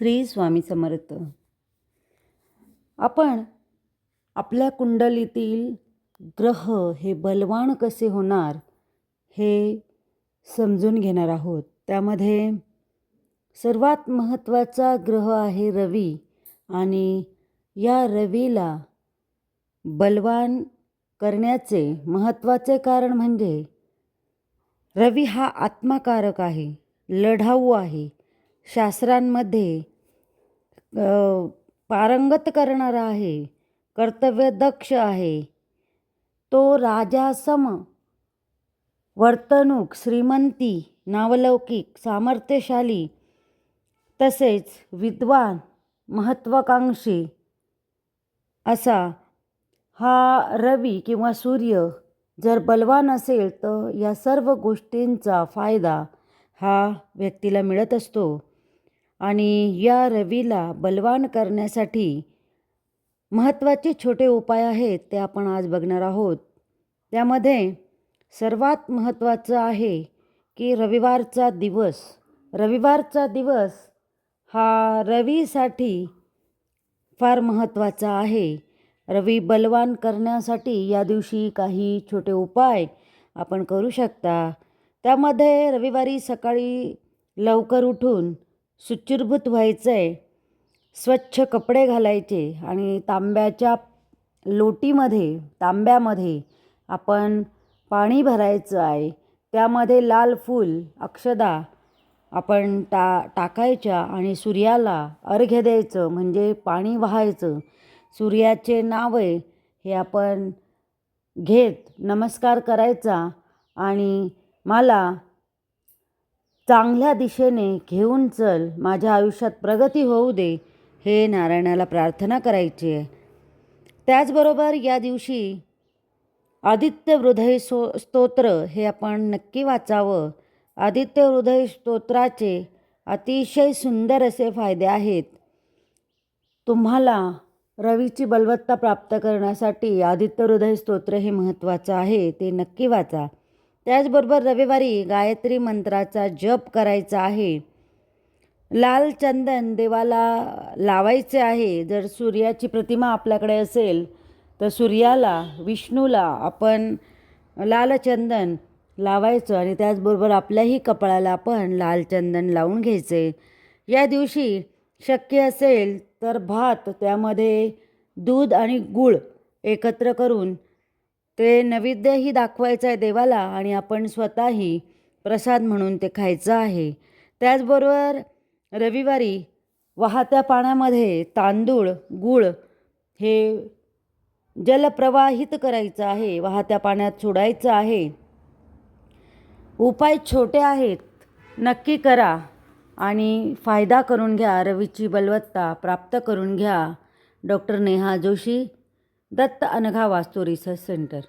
श्री स्वामी समर्थ. आपण आपल्या कुंडलीतील ग्रह हे बलवान कसे होणार हे समजून घेणार आहोत. त्यामध्ये सर्वात महत्त्वाचा ग्रह आहे रवी आणि या रवीला बलवान करण्याचे महत्त्वाचे कारण म्हणजे रवी हा आत्माकारक आहे लढाऊ आहे. शास्त्रांमध्ये पारंगत करणारा आहे कर्तव्यदक्ष आहे. तो राजासम वर्तणूक श्रीमंती नावलौकिक सामर्थ्यशाली तसेच विद्वान महत्त्वाकांक्षी असा. हा रवी किंवा सूर्य जर बलवान असेल तर या सर्व गोष्टींचा फायदा हा व्यक्तीला मिळत असतो. आणि या रवीला बलवान करण्यासाठी महत्त्वाचे छोटे उपाय आहेत ते आपण आज बघणार आहोत. त्यामध्ये सर्वात महत्त्वाचं आहे की रविवारचा दिवस रविवारचा दिवस हा रवीसाठी फार महत्त्वाचा आहे. रवी बलवान करण्यासाठी या दिवशी काही छोटे उपाय आपण करू शकता. त्यामध्ये रविवारी सकाळी लवकर उठून शुचिर्भूत व्हायचं आहे स्वच्छ कपडे घालायचे आणि तांब्याच्या लोटीमध्ये तांब्यामध्ये आपण पाणी भरायचं आहे. त्यामध्ये लाल फूल अक्षदा आपण टा टाकायच्या आणि सूर्याला अर्घ्य द्यायचं म्हणजे पाणी वाहायचं. सूर्याचे नाव आहे हे आपण घेत नमस्कार करायचा आणि मला चांगल्या दिशेने घेऊन चल माझ्या आयुष्यात प्रगती होऊ दे हे नारायणाला प्रार्थना करायची आहे. त्याचबरोबर या दिवशी आदित्य हृदय सो स्तोत्र हे आपण नक्की वाचावं. आदित्य हृदय स्तोत्राचे अतिशय सुंदर असे फायदे आहेत. तुम्हाला रवीची बलवत्ता प्राप्त करण्यासाठी आदित्य हृदय स्तोत्र हे महत्त्वाचं आहे ते नक्की वाचा. त्याचबरोबर रविवारी गायत्री मंत्राचा जप करायचा आहे. लाल चंदन देवाला लावायचे आहे. जर सूर्याची प्रतिमा आपल्याकडे असेल तर सूर्याला विष्णूला आपण लाल चंदन लावायचं आणि त्याचबरोबर आपल्याही कपाळाला आपण लाल चंदन लावून घ्यायचे. या दिवशी शक्य असेल तर भात त्यामध्ये दूध आणि गूळ एकत्र करून ते नैवेद्यही दाखवायचं आहे देवाला आणि आपण स्वतःही प्रसाद म्हणून ते खायचं आहे. त्याचबरोबर रविवारी वाहत्या पाण्यामध्ये तांदूळ गूळ हे जलप्रवाहित करायचं आहे वाहत्या पाण्यात सोडायचं आहे. उपाय छोटे आहेत नक्की करा आणि फायदा करून घ्या रवीची बलवत्ता प्राप्त करून घ्या. Doctor Neha Joshi Datt Anagha Vastu research centre.